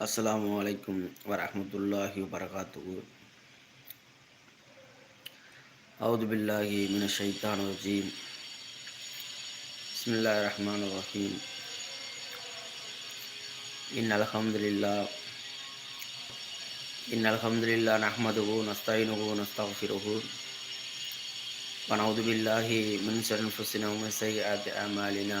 السلام عليكم ورحمة الله وبركاته أعوذ بالله من الشيطان الرجيم بسم الله الرحمن الرحيم إن الحمد لله إن الحمد لله نحمده ونستعينه ونستغفره ونعوذ بالله من شر أنفسنا ومن سيئات أعمالنا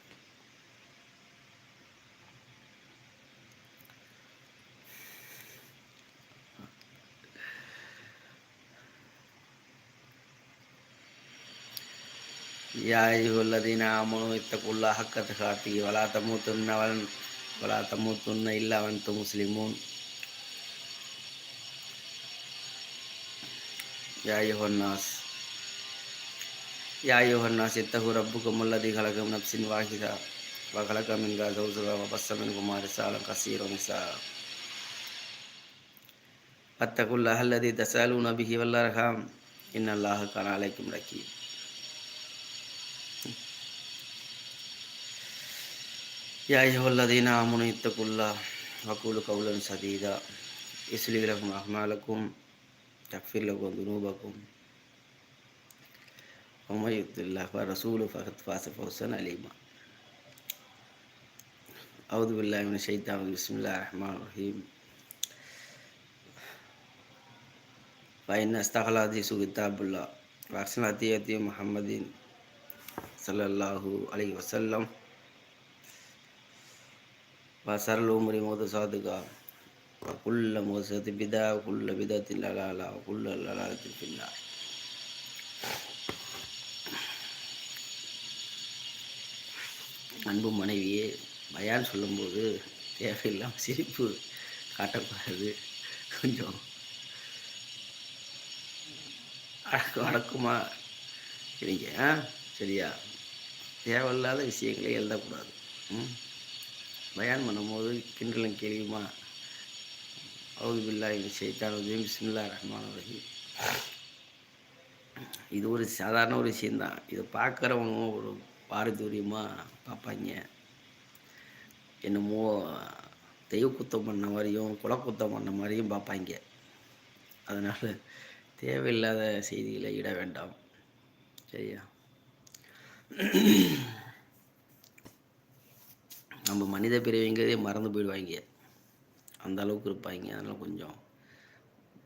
يا أيها الذين آمنوا اتقوا الله حق تقاته ولا تموتن ول- ولا تموتن إلا وأنتم مسلمون يا أيها الناس يا أيها الناس اتقوا ربكم الذي خلق من نفس واحدة وخلق منها زوجها وبث منهما رسالا كثيرا ونساء فاتقوا الله الذي تسألون به والأرحام إن الله كان عليكم رقيبا يا أيها الذين آمنوا اتقوا الله وقولوا قولا سديدا. يصلح لكم أعمالكم يغفر لكم ذنوبكم. ومن يطع الله ورسوله فقد فاز فوزا عليما أعوذ بالله من الشيطان بسم الله الرحمن الرحيم. فإن استغل حديث كتاب الله وأحسن هدي محمد صلى الله عليه وسلم. वा सर्वोमरी मोद साधुका कुल्ल मोसत बिदा कुल्ल बिदा तिल्लाला कुल्ल लला तिल्ला அன்பு மனைவியே பயான் சொல்லும்போது தேவையில்லாமல் சிரிப்பு காட்டக்கூடாது. கொஞ்சம் அடக்கம் அடக்குமா இருங்க சரியா? தேவையில்லாத விஷயங்களே எழுதக்கூடாது. ம்? பயான் பண்ணும்போது கிண்டலும் கேள்வியுமா அவுது பில்லா இந்த சைத்தான் ரஜீம். பிஸ்மில்லா ரஹ்மான் ரஹீம். இது ஒரு சாதாரண ஒரு விஷயந்தான். இதை பார்க்குறவங்க ஒரு பாரதூரியமாக பார்ப்பாங்க என்னமோ தெய்வ குத்தம் பண்ண மாதிரியும் குலக்குத்தம் பண்ண மாதிரியும் பார்ப்பாங்க அதனால் தேவையில்லாத செய்திகளை இட வேண்டாம். சரியா? நம்ம மனித பிரிவுங்கிறதே மறந்து போயிடுவாங்க அந்த அளவுக்கு இருப்பாங்க அதனால் கொஞ்சம்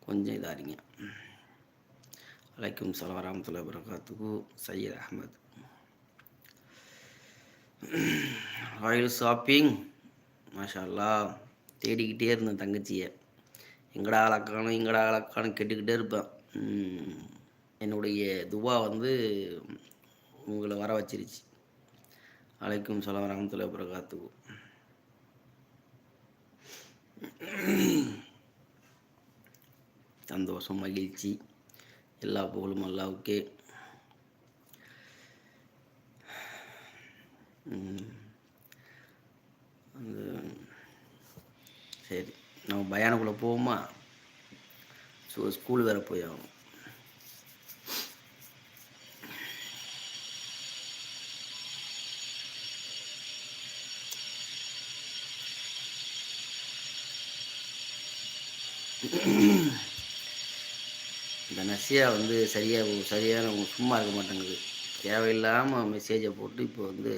கொஞ்சம் இதாகிங்க அலைக்கும் சலாம் வரமத்துல வரகாத்துக்கு சையத் அஹமத். Royal shopping. மாஷால்லா தேடிக்கிட்டே இருந்தேன் தங்கச்சியை. எங்கடா அழக்கானும் எங்கடா அழக்கானு கேட்டுக்கிட்டே இருப்பேன். என்னுடைய துவா வந்து உங்களை வர வச்சிருச்சு. அலைக்கும் சலாம் வரமத்துல வரகாத்துக்கு சந்தோஷம் மகிழ்ச்சி எல்லா புகழும் அல்லாவுக்கே அந்த சரி நம்ம பயானுக்குள்ளே போவோமா? ஸோ ஸ்கூல் வேறு போய் ஆகணும் இந்த நசியா வந்து சரியாக சரியான சும்மா இருக்க மாட்டேங்குது. தேவையில்லாமல் மெசேஜை போட்டு இப்போ வந்து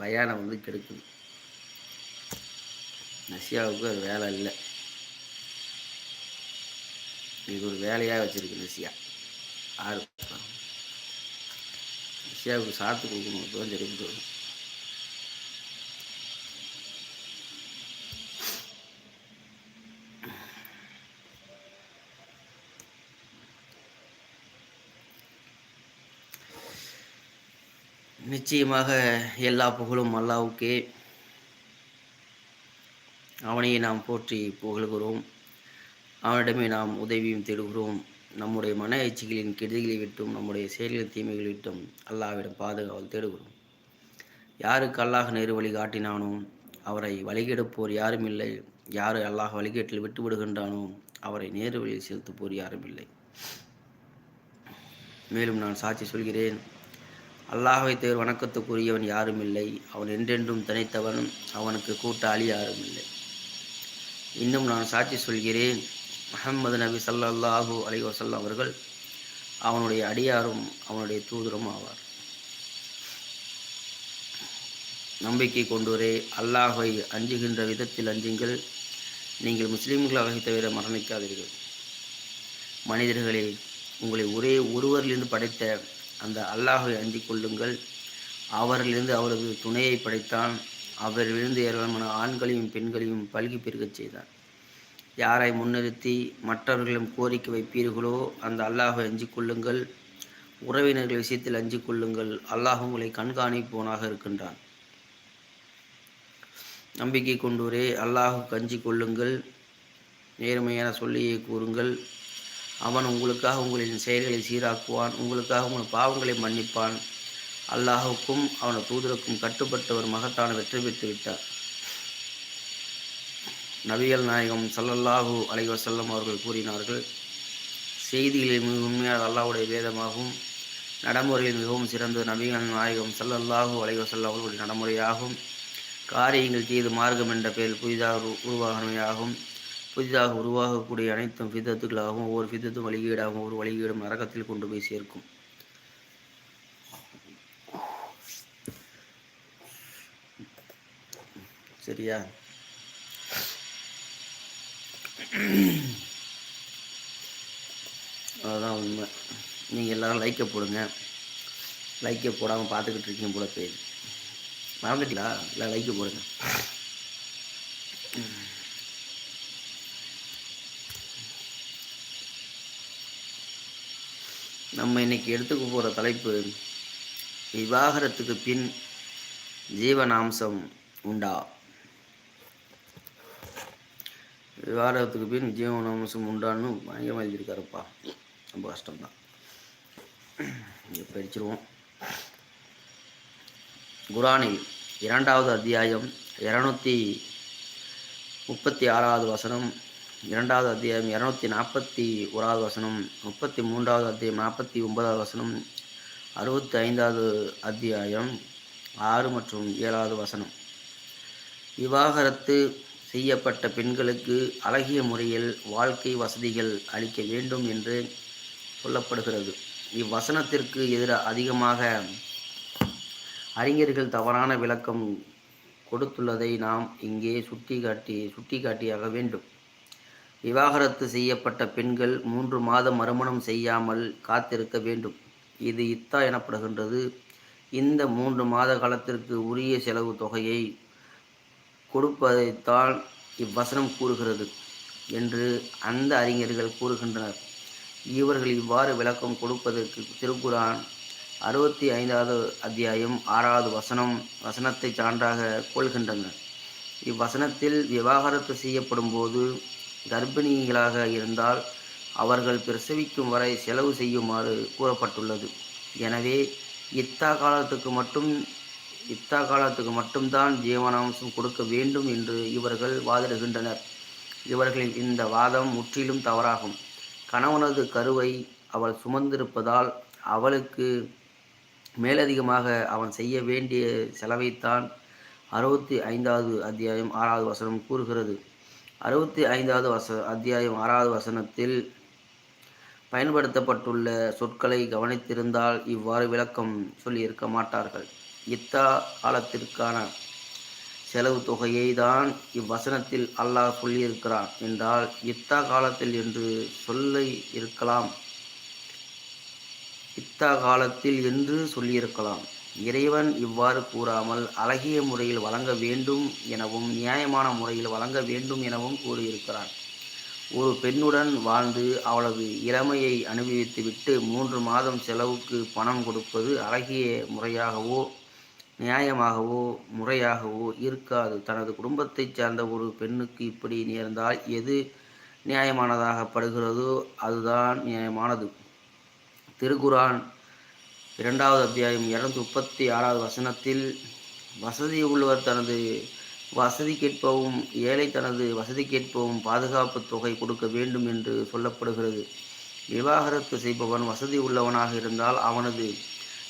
பயானை வந்து கெடுக்குது. நசியாவுக்கு அது வேலை இல்லை. இது ஒரு வேலையாக வச்சுருக்கு நசியா ஆறு. நசியாவுக்கு சாத்து கொடுக்கணும் தான் தெரிஞ்சு வரும் நிச்சயமாக எல்லா புகழும் அல்லாவுக்கே அவனையே நாம் போற்றி புகழ்கிறோம். அவனிடமே நாம் உதவியும் தேடுகிறோம். நம்முடைய மன எச்சிகளின் கெடுதிகளை விட்டும் நம்முடைய செயல்களின் தீமைகளை விட்டும் அல்லாவிடம் பாதுகாவல் தேடுகிறோம். யாருக்கு அல்லாஹ் நேரு வழி காட்டினானோ அவரை வழிகெடுப்போர் யாரும் இல்லை. யாரு அல்லாஹ் வழிகேட்டில் விட்டு விடுகின்றானோ அவரை நேரு வழியில் செலுத்துப்போர் யாரும் இல்லை. மேலும் நான் சாட்சி சொல்கிறேன். அல்லாஹை தேர் வணக்கத்துக்குரியவன் யாரும் இல்லை. அவன் என்றென்றும் தனித்தவன் அவனுக்கு கூட்டாளி யாரும் இல்லை. இன்னும் நான் சாட்சி சொல்கிறேன். முகமது நபி சல்லாஹூ அலி வசல்லாம் அவர்கள் அவனுடைய அடியாரும் அவனுடைய தூதரும் ஆவார். நம்பிக்கை கொண்டோரே அல்லாஹை அஞ்சுகின்ற விதத்தில் அஞ்சுங்கள். நீங்கள் முஸ்லீம்களாக தவிர மரணிக்காதீர்கள். மனிதர்களே உங்களை ஒரே ஒருவரிலிருந்து படைத்த அந்த அல்லாஹை அஞ்சிக் கொள்ளுங்கள். அவரிலிருந்து அவரது துணையை படைத்தான். அவரிலிருந்து ஏராளமான ஆண்களையும் பெண்களையும் பல்கி பெருகச் செய்தான். யாரை முன்னிறுத்தி மற்றவர்களும் கோரிக்கை வைப்பீர்களோ அந்த அல்லாஹை அஞ்சிக் கொள்ளுங்கள். உறவினர்கள் விஷயத்தில் அஞ்சிக் கொள்ளுங்கள். அல்லாஹ் உங்களை கண்காணிப்போனாக இருக்கின்றான். நம்பிக்கை கொண்டோரே அல்லாஹுக்கு அஞ்சிக் கொள்ளுங்கள். நேர்மையான சொல்லியை கூறுங்கள். அவன் உங்களுக்காக உங்களின் செயல்களை சீராக்குவான் உங்களுக்காக உங்கள் பாவங்களை மன்னிப்பான். அல்லாஹுக்கும் அவனது தூதருக்கும் கட்டுப்பட்டவர் மகத்தான வெற்றி பெற்று விட்டார். நபிகள் நாயகம் சல்லல்லாஹூ அலைவசல்லம் அவர்கள் கூறினார்கள் செய்திகளில் மிக உண்மையாக அல்லாஹுடைய வேதமாகவும் நடைமுறையில் மிகவும் சிறந்த நபிகள் நாயகம் சல்லல்லாஹூ அலைவசல்லம் அவர்களுடைய நடைமுறையாகும். காரியங்கள் செய்து மார்க்கம் என்ற பெயரில் புதிதாக உருவாகமையாகும். புதிதாக உருவாகக்கூடிய அனைத்தும் விதத்துகளாகவும் ஒவ்வொரு விதத்தும் வழிகீடாகவும் ஒரு வழிகீடும் நரகத்தில் கொண்டு போய் சேர்க்கும். சரியா? அதுதான் உண்மை. நீங்கள் எல்லோரும் லைக்கை போடுங்க. லைக்கை போடாமல் பார்த்துக்கிட்டு இருக்கீங்க போல பேர் மறந்துட்டீங்களா? இல்லை லைக்கை போடுங்க. நம்ம இன்னைக்கு எடுத்துக்க போகிற தலைப்பு விவாகரத்துக்கு பின் ஜீவனாம்சம் உண்டா? விவாகரத்துக்கு பின் ஜீவனாம்சம் உண்டான்னு பயங்கரமாக எழுதியிருக்காருப்பா. ரொம்ப கஷ்டம்தான். இங்கே படிச்சிருவோம் குரானில் இரண்டாவது அத்தியாயம் இரநூத்தி முப்பத்தி ஆறாவது வசனம் இரண்டாவது அத்தியாயம் இரநூத்தி நாற்பத்தி ஓராவது வசனம் முப்பத்தி மூன்றாவது அத்தியாயம் நாற்பத்தி ஒன்பதாவது வசனம் அறுபத்தி ஐந்தாவது அத்தியாயம் ஆறு மற்றும் ஏழாவது வசனம். விவாகரத்து செய்யப்பட்ட பெண்களுக்கு அழகிய முறையில் வாழ்க்கை வசதிகள் அளிக்க வேண்டும் என்று சொல்லப்படுகிறது. இவ்வசனத்திற்கு எதிராக அதிகமாக அறிஞர்கள் தவறான விளக்கம் கொடுத்துள்ளதை நாம் இங்கே சுட்டி காட்டி சுட்டி காட்டியாக வேண்டும். விவாகரத்து செய்யப்பட்ட பெண்கள் மூன்று மாதம் மறுமணம் செய்யாமல் காத்திருக்க வேண்டும். இது இத்தா எனப்படுகின்றது. இந்த மூன்று மாத காலத்திற்கு உரிய செலவு தொகையை கொடுப்பதைத்தான் இவ்வசனம் கூறுகிறது என்று அந்த அறிஞர்கள் கூறுகின்றனர். இவர்கள் இவ்வாறு விளக்கம் கொடுப்பதற்கு திருக்குரான் அறுபத்தி ஐந்தாவது அத்தியாயம் ஆறாவது வசனம் வசனத்தை சான்றாக கொள்கின்றனர். இவ்வசனத்தில் விவாகரத்து செய்யப்படும் போது கர்ப்பிணிகளாக இருந்தால் அவர்கள் பிரசவிக்கும் வரை செலவு செய்யுமாறு கூறப்பட்டுள்ளது. எனவே இத்தா காலத்துக்கு மட்டும் இத்தா காலத்துக்கு மட்டும்தான் ஜீவனாம்சம் கொடுக்க வேண்டும் என்று இவர்கள் வாதிடுகின்றனர். இவர்களின் இந்த வாதம் முற்றிலும் தவறாகும். கணவனது கருவை அவள் சுமந்திருப்பதால் அவளுக்கு மேலதிகமாக அவன் செய்ய வேண்டிய செலவைத்தான் அறுபத்தி ஐந்தாவது அத்தியாயம் ஆறாவது வசனம் கூறுகிறது. அறுபத்தி ஐந்தாவது வச அத்தியாயம் ஆறாவது வசனத்தில் பயன்படுத்தப்பட்டுள்ள சொற்களை கவனித்திருந்தால் இவ்வாறு விளக்கம் சொல்லியிருக்க மாட்டார்கள். இத்தா காலத்திற்கான செலவு தொகையை தான் இவ்வசனத்தில் அல்லாஹ் சொல்லியிருக்கிறான் என்றால் இத்தா காலத்தில் என்று சொல்ல இருக்கலாம். இத்தா காலத்தில் என்று சொல்லியிருக்கலாம். இறைவன் இவ்வாறு கூறாமல் அழகிய முறையில் வழங்க வேண்டும் எனவும் நியாயமான முறையில் வழங்க வேண்டும் எனவும் கூறியிருக்கிறான். ஒரு பெண்ணுடன் வாழ்ந்து அவளது இளமையை அனுபவித்துவிட்டு மூன்று மாதம் செலவுக்கு பணம் கொடுப்பது அழகிய முறையாகவோ நியாயமாகவோ முறையாகவோ இருக்காது. தனது குடும்பத்தைச் சார்ந்த ஒரு பெண்ணுக்கு இப்படி நேர்ந்தால் எது நியாயமானதாகப்படுகிறதோ அதுதான் நியாயமானது. திருக்குரான் இரண்டாவது அத்தியாயம் இரநூத்தி முப்பத்தி ஆறாவது வசனத்தில் வசதி உள்ளவர் தனது வசதி கேட்பவும் ஏழை தனது வசதி கேட்பவும் பாதுகாப்பு தொகை கொடுக்க வேண்டும் என்று சொல்லப்படுகிறது. விவாகரத்து செய்பவன் வசதி உள்ளவனாக இருந்தால் அவனது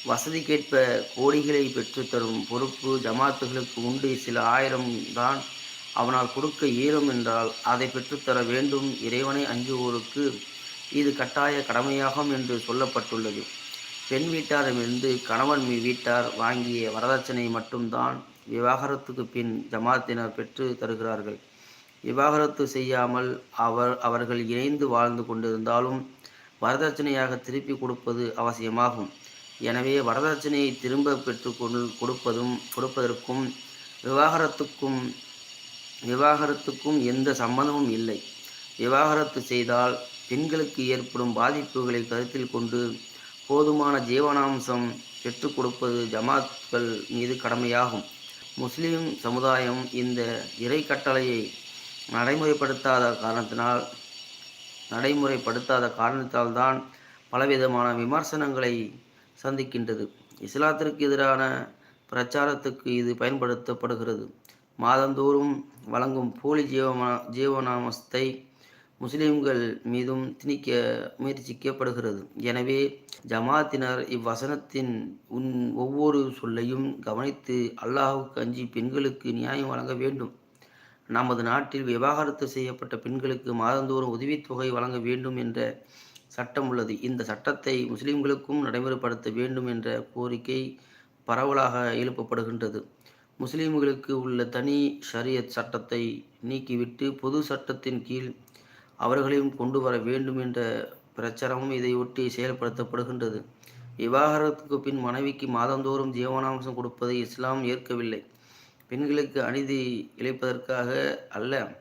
வசதி கேட்ப கோடிகளை பெற்றுத்தரும் பொறுப்பு ஜமாத்துகளுக்கு உண்டு. சில ஆயிரம் தான் அவனால் கொடுக்க இயலும் என்றால் அதை பெற்றுத்தர வேண்டும். இறைவனை அஞ்சுவோருக்கு இது கட்டாய கடமையாகும் என்று சொல்லப்பட்டுள்ளது. பெண் வீட்டாரிடமிருந்து கணவன் வீட்டார் வாங்கிய வரதட்சணை மட்டும்தான் விவாகரத்துக்கு பின் ஜமாத்தினர் பெற்று தருகிறார்கள். விவாகரத்து செய்யாமல் அவர் அவர்கள் இணைந்து வாழ்ந்து கொண்டிருந்தாலும் வரதட்சணையாக திருப்பி கொடுப்பது அவசியமாகும். எனவே வரதட்சணையை திரும்ப பெற்று கொடுப்பதும் கொடுப்பதற்கும் விவாகரத்துக்கும் விவாகரத்துக்கும் எந்த சம்பந்தமும் இல்லை. விவாகரத்து செய்தால் பெண்களுக்கு ஏற்படும் பாதிப்புகளை கருத்தில் கொண்டு போதுமான ஜீவனாம்சம் பெற்றுக் கொடுப்பது ஜமாத்கள் மீது கடமையாகும். முஸ்லீம் சமுதாயம் இந்த இறை கட்டளையை நடைமுறைப்படுத்தாத காரணத்தினால் நடைமுறைப்படுத்தாத காரணத்தால் தான் பலவிதமான விமர்சனங்களை சந்திக்கின்றது. இஸ்லாத்திற்கு எதிரான பிரச்சாரத்துக்கு இது பயன்படுத்தப்படுகிறது. மாதந்தோறும் வழங்கும் போலி ஜீவமா ஜீவனாமஸ்தை முஸ்லிம்கள் மீதும் திணிக்க முயற்சிக்கப்படுகிறது. எனவே ஜமாத்தினர் இவ்வசனத்தின் உன் ஒவ்வொரு சொல்லையும் கவனித்து அல்லாஹுக்கு அஞ்சி பெண்களுக்கு நியாயம் வழங்க வேண்டும். நமது நாட்டில் விவாகரத்து செய்யப்பட்ட பெண்களுக்கு மாதந்தோறும் உதவித்தொகை வழங்க வேண்டும் என்ற சட்டம் உள்ளது. இந்த சட்டத்தை முஸ்லிம்களுக்கும் நடைமுறைப்படுத்த வேண்டும் என்ற கோரிக்கை பரவலாக எழுப்பப்படுகின்றது. முஸ்லிம்களுக்கு உள்ள தனி ஷரியத் சட்டத்தை நீக்கிவிட்டு பொது சட்டத்தின் கீழ் அவர்களையும் கொண்டு வர வேண்டும் என்ற பிரச்சாரமும் இதையொட்டி செயல்படுத்தப்படுகின்றது. விவாகரத்துக்கு பின் மனைவிக்கு மாதந்தோறும் ஜீவனாம்சம் கொடுப்பதை இஸ்லாம் ஏற்கவில்லை. பெண்களுக்கு அநீதி இழைப்பதற்காக அல்ல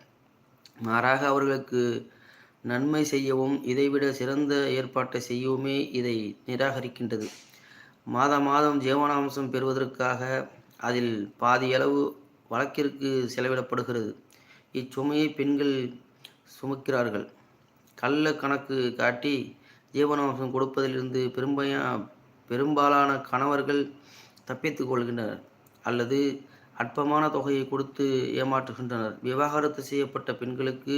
மாறாக அவர்களுக்கு நன்மை செய்யவும் இதைவிட சிறந்த ஏற்பாட்டை செய்யவுமே இதை நிராகரிக்கின்றது. மாத மாதம் ஜீவனாம்சம் பெறுவதற்காக அதில் பாதியளவு வழக்கிற்கு செலவிடப்படுகிறது. இச்சுமையை பெண்கள் சுமக்கிறார்கள். கள்ள கணக்கு காட்டி ஜீவனாம்சம் கொடுப்பதிலிருந்து பெரும்பையா பெரும்பாலான கணவர்கள் தப்பித்து கொள்கின்றனர் அல்லது அற்பமான தொகையை கொடுத்து ஏமாற்றுகின்றனர். விவாகரத்து செய்யப்பட்ட பெண்களுக்கு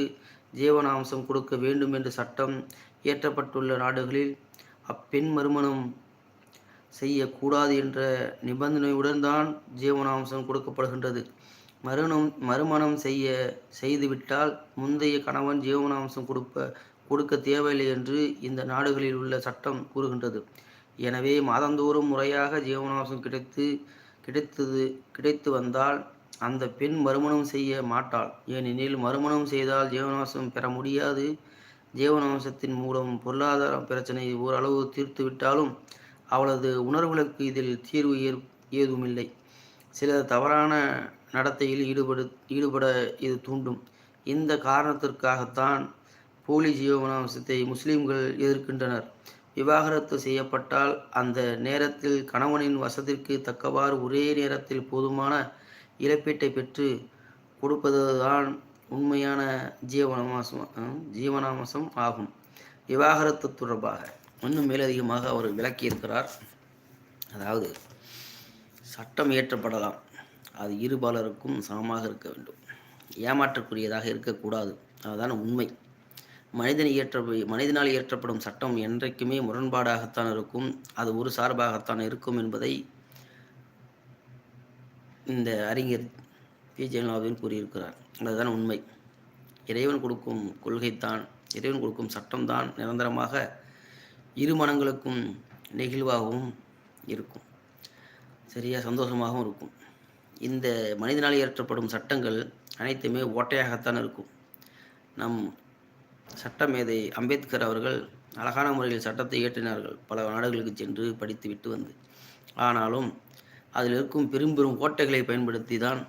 ஜீவனாம்சம் கொடுக்க வேண்டும் என்ற சட்டம் இயற்றப்பட்டுள்ள நாடுகளில் அப்பெண் மறுமணம் செய்யக்கூடாது என்ற நிபந்தனையுடன் தான் ஜீவனாம்சம் கொடுக்கப்படுகின்றது. மறுணம் மறுமணம் செய்ய செய்துவிட்டால் முந்தைய கணவன் ஜீவனாம்சம் கொடுப்ப கொடுக்க தேவையில்லை என்று இந்த நாடுகளில் உள்ள சட்டம் கூறுகின்றது. எனவே மாதந்தோறும் முறையாக ஜீவனாம்சம் கிடைத்து கிடைத்தது கிடைத்து வந்தால் அந்த பெண் மறுமணம் செய்ய மாட்டாள். ஏனெனில் மறுமணம் செய்தால் ஜீவனாம்சம் பெற முடியாது. ஜீவனாம்சத்தின் மூலம் பொருளாதார பிரச்சனை ஓரளவு தீர்த்துவிட்டாலும் அவளது உணர்வுகளுக்கு இதில் தீர்வு ஏதுமில்லை. சில தவறான நடத்தையில் ஈடுபடு ஈடுபட இது தூண்டும். இந்த காரணத்திற்காகத்தான் போலி ஜீவனாம்சத்தை முஸ்லீம்கள் எதிர்க்கின்றனர். விவாகரத்து செய்யப்பட்டால் அந்த நேரத்தில் கணவனின் வசதிக்கு தக்கவாறு ஒரே நேரத்தில் போதுமான இழப்பீட்டை பெற்று கொடுப்பதுதான் உண்மையான ஜீவனாமாசம் ஜீவனாம்சம் ஆகும். விவாகரத்து தொடர்பாக இன்னும் மேலதிகமாக அவர் விளக்கியிருக்கிறார். அதாவது சட்டம் இயற்றப்படலாம். அது இருபாலருக்கும் சமமாக இருக்க வேண்டும். ஏமாற்றக்குரியதாக இருக்கக்கூடாது. அதுதான் உண்மை. மனிதன் இயற்ற மனிதனால் இயற்றப்படும் சட்டம் என்றைக்குமே முரண்பாடாகத்தான் இருக்கும். அது ஒரு சார்பாகத்தான் இருக்கும் என்பதை இந்த அறிஞர் பி. ஜெயலலாவின் கூறியிருக்கிறார். அதுதான் உண்மை. இறைவன் கொடுக்கும் கொள்கைத்தான் இறைவன் கொடுக்கும் சட்டம்தான் நிரந்தரமாக இரு மனங்களுக்கும் நெகிழ்வாகவும் இருக்கும். சரியாக சந்தோஷமாகவும் இருக்கும். இந்த மனிதனால் இயற்றப்படும் சட்டங்கள் அனைத்துமே ஓட்டையாகத்தான் இருக்கும். நம் சட்டமேதை அம்பேத்கர் அவர்கள் அழகான முறையில் சட்டத்தை இயற்றினார்கள். பல நாடுகளுக்கு சென்று படித்து விட்டு வந்து. ஆனாலும் அதில் இருக்கும் பெரும் பெரும் ஓட்டைகளை பயன்படுத்தி தான்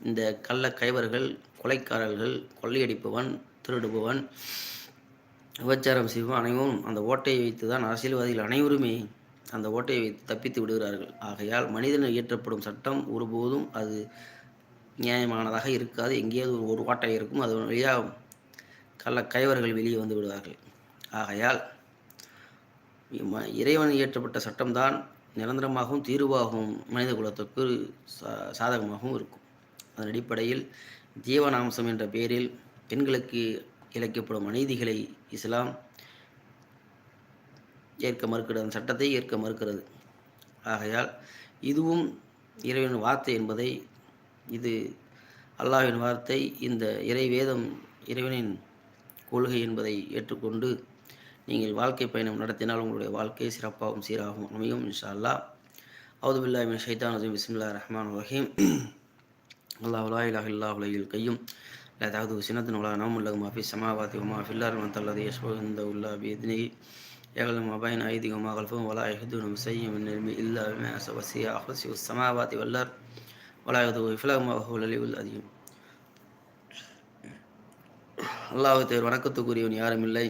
இந்த கள்ள கைவர்கள் கொலைக்காரர்கள் கொள்ளையடிப்பவன் திருடுபவன் விபச்சாரம் செய்வன் அனைவரும் அந்த ஓட்டையை வைத்து தான் அரசியல்வாதிகள் அனைவருமே அந்த ஓட்டையை வைத்து தப்பித்து விடுகிறார்கள். ஆகையால் மனிதன் இயற்றப்படும் சட்டம் ஒருபோதும் அது நியாயமானதாக இருக்காது. எங்கேயாவது ஒரு ஓட்டை இருக்கும் அது வழியாக கள்ள கைவர்கள் வெளியே வந்து விடுவார்கள். ஆகையால் இறைவன் இயற்றப்பட்ட சட்டம்தான் நிரந்தரமாகவும் தீர்வாகவும் மனித குலத்துக்கு சா சாதகமாகவும் இருக்கும். அதன் அடிப்படையில் ஜீவனாம்சம் என்ற பெயரில் பெண்களுக்கு இழைக்கப்படும் அநீதிகளை இஸ்லாம் ஏற்க மறுக்கிறது அந்த சட்டத்தை ஏற்க மறுக்கிறது ஆகையால் இதுவும் இறைவன் வார்த்தை என்பதை இது அல்லாஹின் வார்த்தை இந்த இறை வேதம் இறைவனின் கொள்கை என்பதை ஏற்றுக்கொண்டு நீங்கள் வாழ்க்கை பயணம் நடத்தினால் உங்களுடைய வாழ்க்கை சிறப்பாகவும் சீராகவும் அமையும் இன்ஷா அல்லா அவுதுபில்லாஹின் ஷைத்தான் அஜீம் பிஸ்மில்லா ரஹ்மான் ரஹீம் அல்லாஹ் லா இலாஹ இல்லாஹ் உலகில் கையும் لا تعدو سنة ولا نوم له ما في السماوات وما في الأرض وأنت الذي يشفع عنده إلا بإذنه يعلم ما بين أيديهم وما خلفهم ولا يحدون بشيء من علمه إلا بما وسع كرسيه السماوات والأرض ولا يؤوده حفظهما وهو العلي العظيم அல்லாஹ் தேவர் வணக்கத்துக்குரியவன் யாரும் இல்லை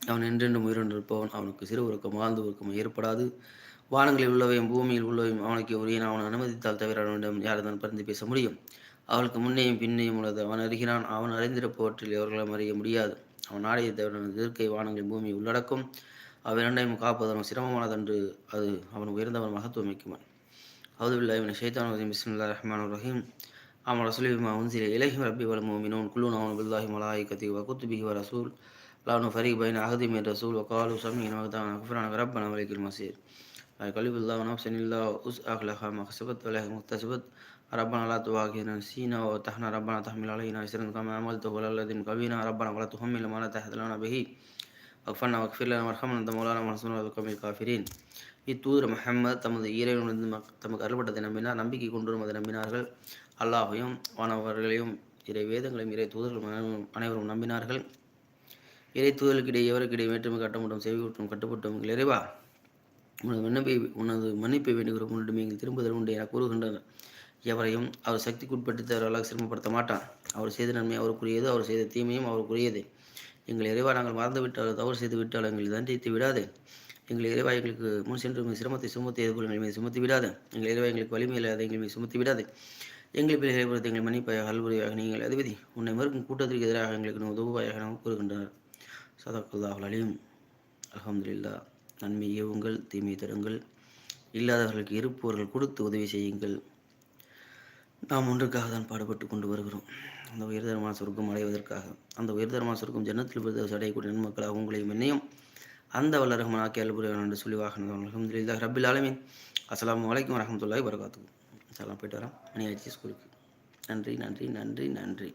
அவன் என்றென்றும் உயிரிழந்திருப்பவன் அவனுக்கு சிறு உருக்கம் வாழ்ந்து உருக்கம் ஏற்படாது வானங்களில் உள்ளவையும் பூமியில் உள்ளவையும் அவனுக்கு உரியன் அவன் அனுமதித்தால் தவிர அவனிடம் யாருதான் பரிந்து பேச முடியும் அவளுக்கு முன்னேயும் பின்னையும் உள்ளது அவன் அறிகிறான் அவன் அறிந்திருப்பவற்றில் எவர்களும் அறிய முடியாது அவன் நாடிய தேவனது இயற்கை வானங்கள் பூமி உள்ளடக்கும் அவன் இரண்டையும் காப்பது சிரமமானதன்று அது அவன் உயர்ந்தவன் மகத்துவமிக்குமன் அவதுல்லா இவன் ஷைத்தான் வசீம் பிஸ்மில்லா ரஹ்மான் ரஹீம். அவன் ரசூலிமா உன்சிலே இலஹி ரப்பி வல மோமினோன். குல்லூன் அவன் பில்லாஹி மலாய் கத்தி வகுத்துபிஹி வ ரசூல். லானு ஃபரீக் பைன் அகதி மீன் ரசூல். வகாலு சமீன் மகதான் அகுஃபரான ரப்பன் அவலிக்கில் மசீர். கலிபுல்லா நப்சனில்லா உஸ் அஹ்லஹா மஹசபத் வலஹ முக்தசபத். كسبت ولها ما اكتسبت ربنا لا تواخذنا نسينا وتحنا ربنا تحمل علينا إسرا كما عملته ولا الذين قبينا ربنا ولا تحمل ما لا تحت لنا به واغفرنا واغفر لنا وارحمنا أنت مولانا ورسولنا وقوم الكافرين இத்தூதர் முஹம்மது தமது இறைவனிருந்து தமக்கு அருள்பட்டதை நம்பினார் நம்பிக்கை கொண்டு வருவதை நம்பினார்கள் அல்லாஹையும் வானவர்களையும் இறை வேதங்களையும் இறை தூதர்களும் அனைவரும் நம்பினார்கள் இறை தூதர்களுக்கிடையே எவருக்கிடையே வேற்றுமை கட்டமுட்டும் செவி விட்டும் கட்டுப்பட்டும் இறைவா உனது மன்னிப்பை உனது மன்னிப்பை வேண்டுகிற உன்னிடம் நீங்கள் திரும்புதல் உண்டு என கூறுகின்றனர் எவரையும் அவர் சக்திக்குட்பட்டு தவறாக சிரமப்படுத்த மாட்டான் அவர் செய்த நன்மை அவருக்குரியது அவர் செய்த தீமையும் அவருக்குரியது. எங்கள் இறைவா நாங்கள் மறந்துவிட்டால் தவறு செய்து விட்டால் எங்களை தண்டித்து விடாது. எங்கள் இறைவா எங்களுக்கு முன் சென்று சிரமத்தை சுமத்தி எதிர்கொள்ள எங்கள் மீது சுமத்தி விடாது. எங்கள் இறைவா எங்களுக்கு வலிமை இல்லாத எங்கள் மீது சுமத்தி விடாது. எங்கள் பிள்ளைகளை பொறுத்த எங்கள் மன்னிப்பாயாக அல்புரியாக நீங்கள் அதிபதி. உன்னை மறுக்கும் கூட்டத்திற்கு எதிராக எங்களுக்கு உதவுவாயாக கூறுகின்றனர் சதக்குல்லாஹ் அலியும் அலமதுல்லா நன்மை ஏவுங்கள் தீமை தருங்கள். இல்லாதவர்களுக்கு இருப்பவர்கள் கொடுத்து உதவி செய்யுங்கள். நாம் ஒன்றுக்காக தான் பாடுபட்டு கொண்டு வருகிறோம். அந்த உயர்தரமான சொர்க்கம் அடைவதற்காக அந்த உயர்தரமான சொர்க்கம் ஜன்னத்தில் விருது அடையக்கூடிய நன்மக்களாக உங்களையும் என்னையும் அந்த வல்லரகமான ஆக்கி அல்புரியான் என்று சொல்லி வாகனம் அலமதுல்லா ரபில் ஆலமின். அஸ்லாம் வலைக்கம் வரமத்துல்லாய் வரகாத்துக்கும் சலாம் போயிட்டு வரோம். மணி ஆயிடுச்சு ஸ்கூலுக்கு. நன்றி நன்றி நன்றி நன்றி.